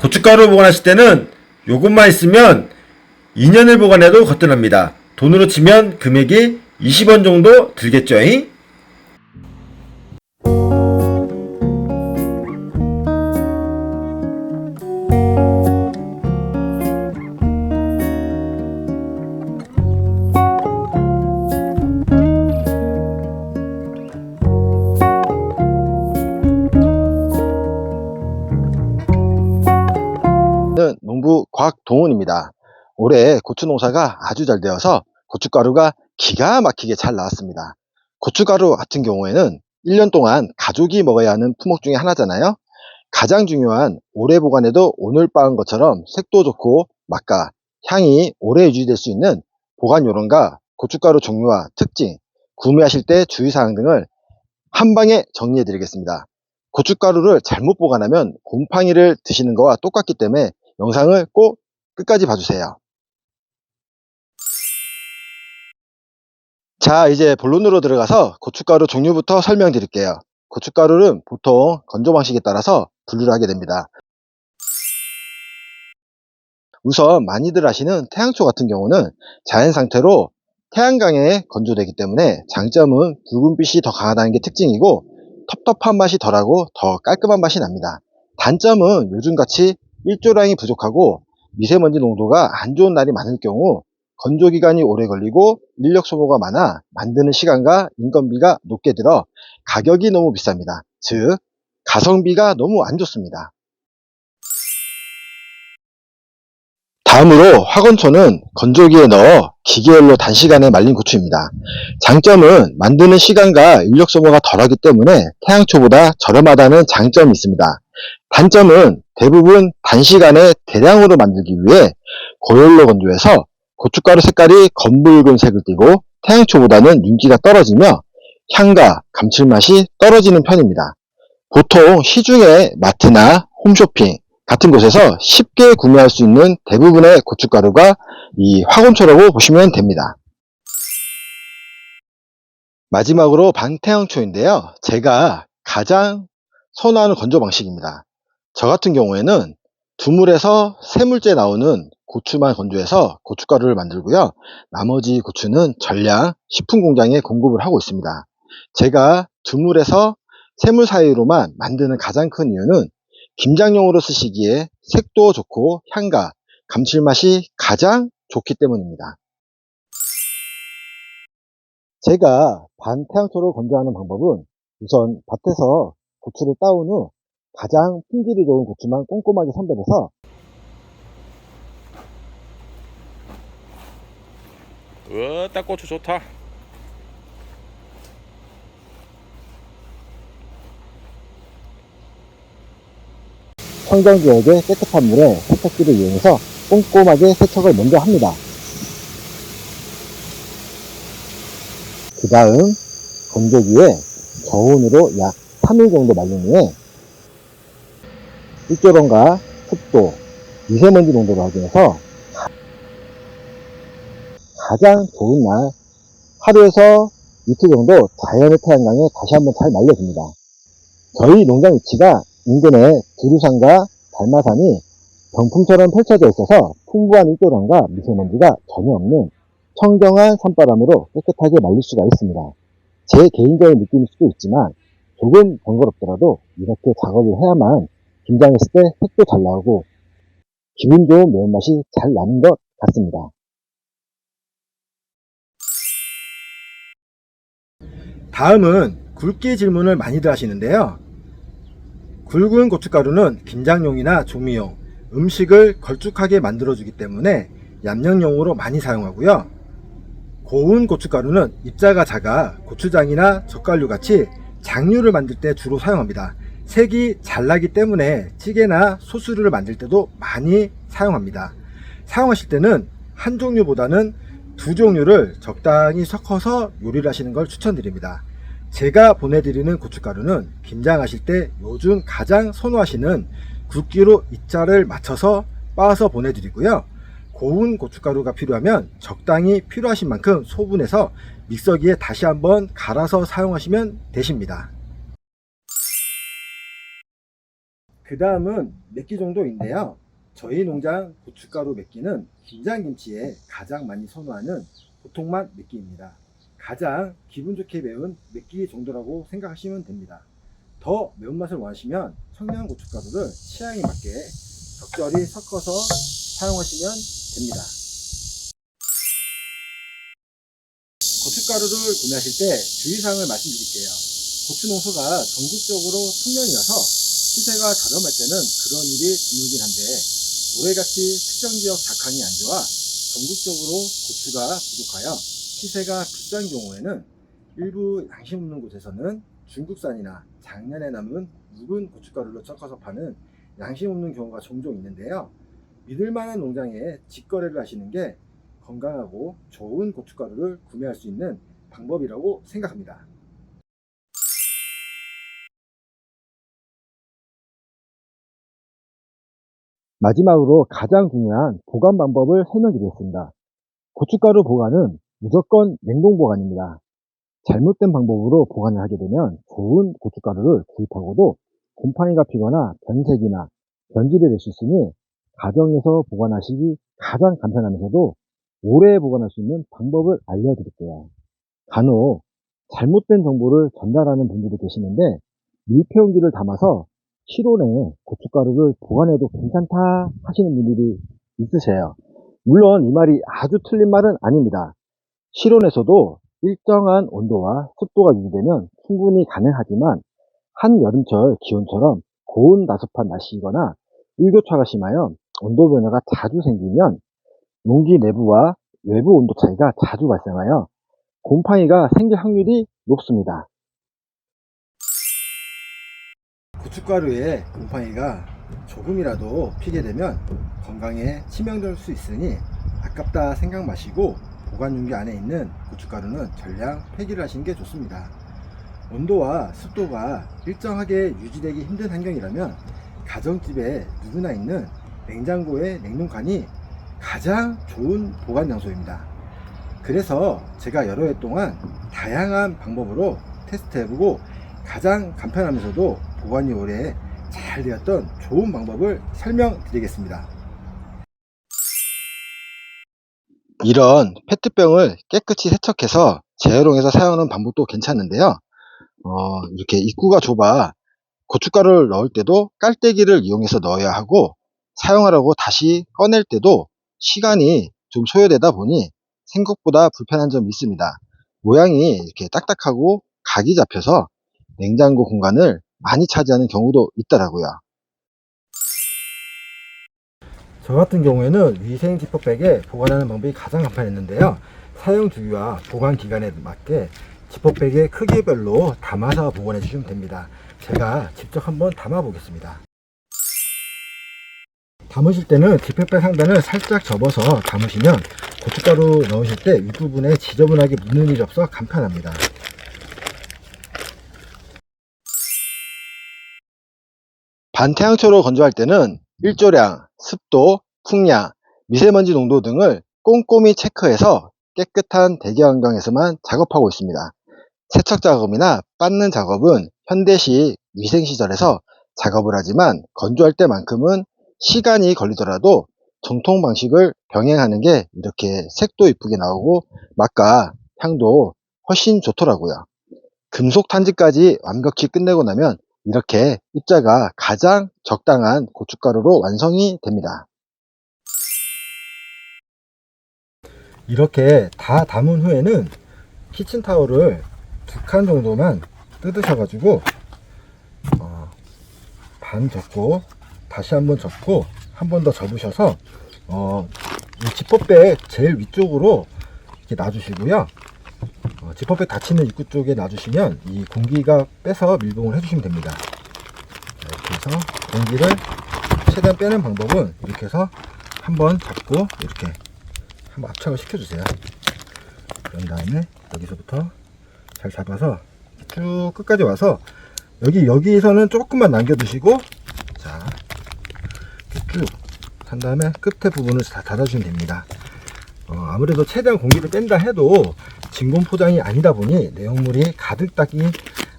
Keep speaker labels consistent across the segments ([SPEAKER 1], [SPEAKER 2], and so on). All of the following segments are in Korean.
[SPEAKER 1] 고춧가루 보관하실 때는 요것만 있으면 2년을 보관해도 거뜬합니다. 돈으로 치면 금액이 20원 정도 들겠죠? 잉?
[SPEAKER 2] 동훈입니다. 올해 고추 농사가 아주 잘 되어서 고춧가루가 기가 막히게 잘 나왔습니다. 고춧가루 같은 경우에는 1년 동안 가족이 먹어야 하는 품목 중에 하나잖아요. 가장 중요한 오래 보관해도 오늘 빻은 것처럼 색도 좋고 맛과 향이 오래 유지될 수 있는 보관 요령과 고춧가루 종류와 특징, 구매하실 때 주의사항 등을 한 방에 정리해 드리겠습니다. 고춧가루를 잘못 보관하면 곰팡이를 드시는 거와 똑같기 때문에 영상을 꼭 끝까지 봐주세요. 자, 이제 본론으로 들어가서 고춧가루 종류부터 설명드릴게요. 고춧가루는 보통 건조 방식에 따라서 분류를 하게 됩니다. 우선 많이들 아시는 태양초 같은 경우는 자연 상태로 태양광에 건조되기 때문에 장점은 붉은빛이 더 강하다는 게 특징이고 텁텁한 맛이 덜하고 더 깔끔한 맛이 납니다. 단점은 요즘같이 일조량이 부족하고 미세먼지 농도가 안 좋은 날이 많을 경우 건조 기간이 오래 걸리고 인력 소모가 많아 만드는 시간과 인건비가 높게 들어 가격이 너무 비쌉니다. 즉 가성비가 너무 안 좋습니다. 다음으로 화건초는 건조기에 넣어 기계열로 단시간에 말린 고추입니다. 장점은 만드는 시간과 인력 소모가 덜하기 때문에 태양초보다 저렴하다는 장점이 있습니다. 단점은 대부분 단시간에 대량으로 만들기 위해 고열로 건조해서 고춧가루 색깔이 검붉은 색을 띠고 태양초보다는 윤기가 떨어지며 향과 감칠맛이 떨어지는 편입니다. 보통 시중에 마트나 홈쇼핑 같은 곳에서 쉽게 구매할 수 있는 대부분의 고춧가루가 이 화곤초라고 보시면 됩니다. 마지막으로 방태양초인데요. 제가 가장 선호하는 건조 방식입니다. 저 같은 경우에는 두물에서 세물째 나오는 고추만 건조해서 고춧가루를 만들고요. 나머지 고추는 전량 식품공장에 공급을 하고 있습니다. 제가 두물에서 세물 사이로만 만드는 가장 큰 이유는 김장용으로 쓰시기에 색도 좋고 향과 감칠맛이 가장 좋기 때문입니다. 제가 반태양초를 건조하는 방법은 우선 밭에서 고추를 따온 후 가장 품질이 좋은 고추만 꼼꼼하게 선별해서
[SPEAKER 3] 으, 딱 고추 좋다.
[SPEAKER 2] 청정지역의 깨끗한 물에 세척기를 이용해서 꼼꼼하게 세척을 먼저 합니다. 그 다음 건조기에 저온으로 약 3일 정도 말린 후에 일조량과 습도, 미세먼지 농도를 확인해서 가장 좋은 날 하루에서 이틀 정도 자연의 태양광에 다시 한번 잘 말려줍니다. 저희 농장 위치가 인근에 두루산과 달마산이 병풍처럼 펼쳐져 있어서 풍부한 일조량과 미세먼지가 전혀 없는 청정한 산바람으로 깨끗하게 말릴 수가 있습니다. 제 개인적인 느낌일 수도 있지만 조금 번거롭더라도 이렇게 작업을 해야만 김장했을 때 색도 잘 나오고 기분 좋은 매운맛이 잘 나는 것 같습니다.
[SPEAKER 1] 다음은 굵기 질문을 많이들 하시는데요. 굵은 고춧가루는 김장용이나 조미용, 음식을 걸쭉하게 만들어주기 때문에 얌양용으로 많이 사용하고요. 고운 고춧가루는 입자가 작아 고추장이나 젓갈류 같이 장류를 만들 때 주로 사용합니다. 색이 잘 나기 때문에 찌개나 소스를 만들 때도 많이 사용합니다. 사용하실 때는 한 종류보다는 두 종류를 적당히 섞어서 요리를 하시는 걸 추천드립니다. 제가 보내드리는 고춧가루는 김장하실 때 요즘 가장 선호하시는 굵기로 입자를 맞춰서 빻아서 보내드리고요. 고운 고춧가루가 필요하면 적당히 필요하신 만큼 소분해서 믹서기에 다시 한번 갈아서 사용하시면 되십니다.
[SPEAKER 2] 그 다음은 맵기 정도인데요. 저희 농장 고춧가루 맵기는 김장김치에 가장 많이 선호하는 보통맛 맵기입니다. 가장 기분 좋게 매운 맵기 정도라고 생각하시면 됩니다. 더 매운맛을 원하시면 청양 고춧가루를 취향에 맞게 적절히 섞어서 사용하시면 됩니다. 고춧가루를 구매하실 때 주의사항을 말씀드릴게요. 고추 농소가 전국적으로 풍년이어서 시세가 저렴할 때는 그런 일이 드물긴 한데 올해같이 특정 지역 작황이 안 좋아 전국적으로 고추가 부족하여 시세가 비싼 경우에는 일부 양심 없는 곳에서는 중국산이나 작년에 남은 묵은 고춧가루를 섞어서 파는 양심 없는 경우가 종종 있는데요. 믿을 만한 농장에 직거래를 하시는 게 건강하고 좋은 고춧가루를 구매할 수 있는 방법이라고 생각합니다.
[SPEAKER 4] 마지막으로 가장 중요한 보관 방법을 설명드리겠습니다. 고춧가루 보관은 무조건 냉동 보관입니다. 잘못된 방법으로 보관을 하게 되면 좋은 고춧가루를 구입하고도 곰팡이가 피거나 변색이나 변질이 될 수 있으니 가정에서 보관하시기 가장 간편하면서도 오래 보관할 수 있는 방법을 알려드릴게요. 간혹 잘못된 정보를 전달하는 분들이 계시는데 밀폐용기를 담아서 실온에 고춧가루를 보관해도 괜찮다 하시는 분들이 있으세요. 물론 이 말이 아주 틀린 말은 아닙니다. 실온에서도 일정한 온도와 습도가 유지되면 충분히 가능하지만 한여름철 기온처럼 고온 나섭한 날씨이거나 일교차가 심하여 온도 변화가 자주 생기면 용기 내부와 외부 온도 차이가 자주 발생하여 곰팡이가 생길 확률이 높습니다.
[SPEAKER 2] 고춧가루에 곰팡이가 조금이라도 피게 되면 건강에 치명될 수 있으니 아깝다 생각 마시고 보관 용기 안에 있는 고춧가루는 전량 폐기를 하시는 게 좋습니다. 온도와 습도가 일정하게 유지되기 힘든 환경이라면 가정집에 누구나 있는 냉장고의 냉동칸이 가장 좋은 보관 장소입니다. 그래서 제가 여러 해 동안 다양한 방법으로 테스트해보고 가장 간편하면서도 보관이 오래 잘 되었던 좋은 방법을 설명드리겠습니다.
[SPEAKER 4] 이런 페트병을 깨끗이 세척해서 재활용해서 사용하는 방법도 괜찮은데요. 어, 이렇게 입구가 좁아 고춧가루를 넣을 때도 깔때기를 이용해서 넣어야 하고 사용하려고 다시 꺼낼 때도 시간이 좀 소요되다 보니 생각보다 불편한 점이 있습니다. 모양이 이렇게 딱딱하고 각이 잡혀서 냉장고 공간을 많이 차지하는 경우도 있더라고요.
[SPEAKER 2] 저 같은 경우에는 위생 지퍼백에 보관하는 방법이 가장 간편했는데요. 사용 주기와 보관 기간에 맞게 지퍼백의 크기별로 담아서 보관해 주시면 됩니다. 제가 직접 한번 담아 보겠습니다. 담으실 때는 지퍼백 상단을 살짝 접어서 담으시면 고춧가루 넣으실 때 윗부분에 지저분하게 묻는 일이 없어 간편합니다.
[SPEAKER 4] 반태양초로 건조할 때는 일조량, 습도, 풍량, 미세먼지 농도 등을 꼼꼼히 체크해서 깨끗한 대기 환경에서만 작업하고 있습니다. 세척 작업이나 빻는 작업은 현대식 위생시설에서 작업을 하지만 건조할 때만큼은 시간이 걸리더라도 정통 방식을 병행하는 게 이렇게 색도 이쁘게 나오고 맛과 향도 훨씬 좋더라고요. 금속 탄지까지 완벽히 끝내고 나면 이렇게 입자가 가장 적당한 고춧가루로 완성이 됩니다.
[SPEAKER 2] 이렇게 다 담은 후에는 키친타올을 두 칸 정도만 뜯으셔가지고 어, 반 접고 다시 한 번 접고 한 번 더 접으셔서 어, 이 지퍼백 제일 위쪽으로 이렇게 놔주시고요. 어, 지퍼백 닫히는 입구 쪽에 놔주시면 이 공기가 빼서 밀봉을 해주시면 됩니다. 자, 이렇게 해서 공기를 최대한 빼는 방법은 이렇게 해서 한번 잡고 이렇게 한번 압착을 시켜주세요. 그런 다음에 여기서부터 잘 잡아서 쭉 끝까지 와서 여기 여기서는 조금만 남겨두시고 자 이렇게 쭉한 다음에 끝에 부분을 다 닫아주시면 됩니다. 어, 아무래도 최대한 공기를 뺀다 해도 진공 포장이 아니다 보니 내용물이 가득 닦인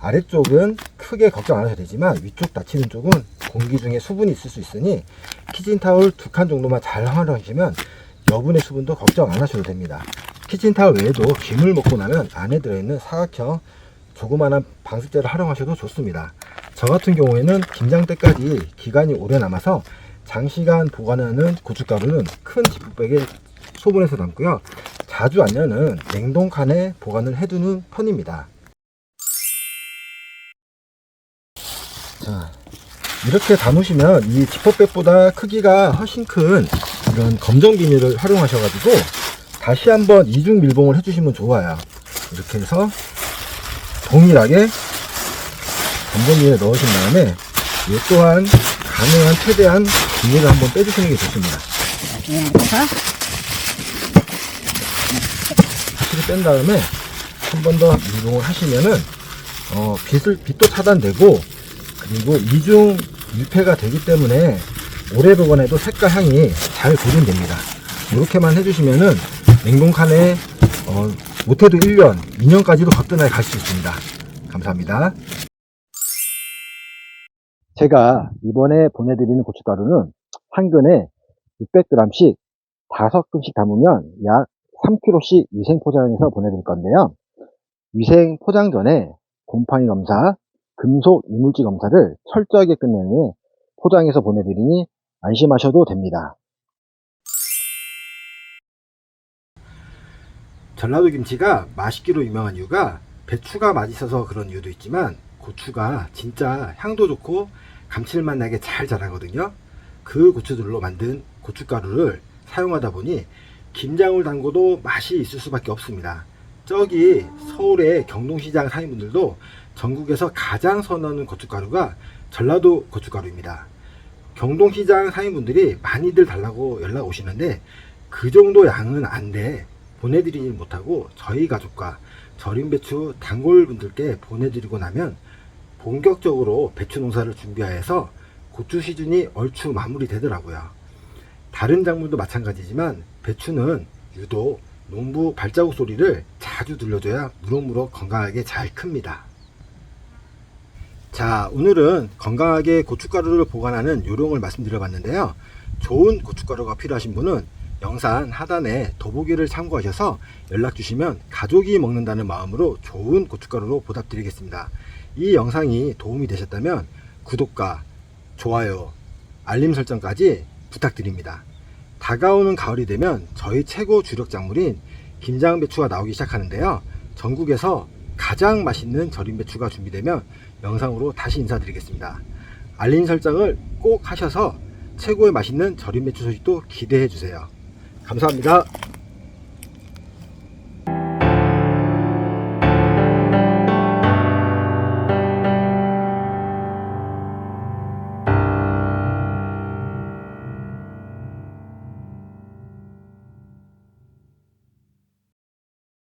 [SPEAKER 2] 아래쪽은 크게 걱정 안 하셔도 되지만 위쪽 닫히는 쪽은 공기 중에 수분이 있을 수 있으니 키친타올 두 칸 정도만 잘 활용하시면 여분의 수분도 걱정 안 하셔도 됩니다. 키친타올 외에도 김을 먹고 나면 안에 들어있는 사각형 조그마한 방습제를 활용하셔도 좋습니다. 저 같은 경우에는 김장 때까지 기간이 오래 남아서 장시간 보관하는 고춧가루는 큰 지퍼백에 소분해서 담고요. 자주 안 여는 냉동칸에 보관을 해두는 편입니다. 자, 이렇게 담으시면 이 지퍼백보다 크기가 훨씬 큰 이런 검정 비닐을 활용하셔가지고 다시 한번 이중 밀봉을 해주시면 좋아요. 이렇게 해서 동일하게 검정 비닐에 넣으신 다음에 이 또한 가능한 최대한 비닐을 한번 빼주시는 게 좋습니다. 확실히 뺀 다음에 한 번더 밀봉을 하시면은 어, 빛을 빛도 차단되고 그리고 이중 밀폐가 되기 때문에 오래 보관해도 색깔 향이 잘 보존됩니다. 이렇게만 해주시면은 냉동칸에 어, 못해도 1년, 2년까지도 거뜬하게 갈 수 있습니다. 감사합니다.
[SPEAKER 4] 제가 이번에 보내드리는 고춧가루는 한 근에 600g씩 5근씩 담으면 약 3kg씩 위생 포장해서 보내드릴 건데요. 위생 포장 전에 곰팡이 검사, 금속 이물질 검사를 철저하게 끝낸 후에 포장해서 보내드리니 안심하셔도 됩니다.
[SPEAKER 2] 전라도 김치가 맛있기로 유명한 이유가 배추가 맛있어서 그런 이유도 있지만 고추가 진짜 향도 좋고 감칠맛 나게 잘 자라거든요. 그 고추들로 만든 고춧가루를 사용하다 보니 김장을 담궈도 맛이 있을 수밖에 없습니다. 저기 서울의 경동시장 사장님들도 전국에서 가장 선호하는 고춧가루가 전라도 고춧가루입니다. 경동시장 사장님분들이 많이들 달라고 연락 오시는데 그 정도 양은 안 돼. 보내드리지 못하고 저희 가족과 절임 배추 단골 분들께 보내드리고 나면 본격적으로 배추 농사를 준비하여서 고추 시즌이 얼추 마무리 되더라고요. 다른 작물도 마찬가지지만 배추는 유독 농부 발자국 소리를 자주 들려줘야 무럭무럭 건강하게 잘 큽니다. 자, 오늘은 건강하게 고춧가루를 보관하는 요령을 말씀드려봤는데요. 좋은 고춧가루가 필요하신 분은 영상 하단에 더보기를 참고하셔서 연락 주시면 가족이 먹는다는 마음으로 좋은 고춧가루로 보답드리겠습니다. 이 영상이 도움이 되셨다면 구독과 좋아요, 알림 설정까지 부탁드립니다. 다가오는 가을이 되면 저희 최고 주력 작물인 김장 배추가 나오기 시작하는데요. 전국에서 가장 맛있는 절임 배추가 준비되면 영상으로 다시 인사드리겠습니다. 알림 설정을 꼭 하셔서 최고의 맛있는 절임 배추 소식도 기대해 주세요. 감사합니다.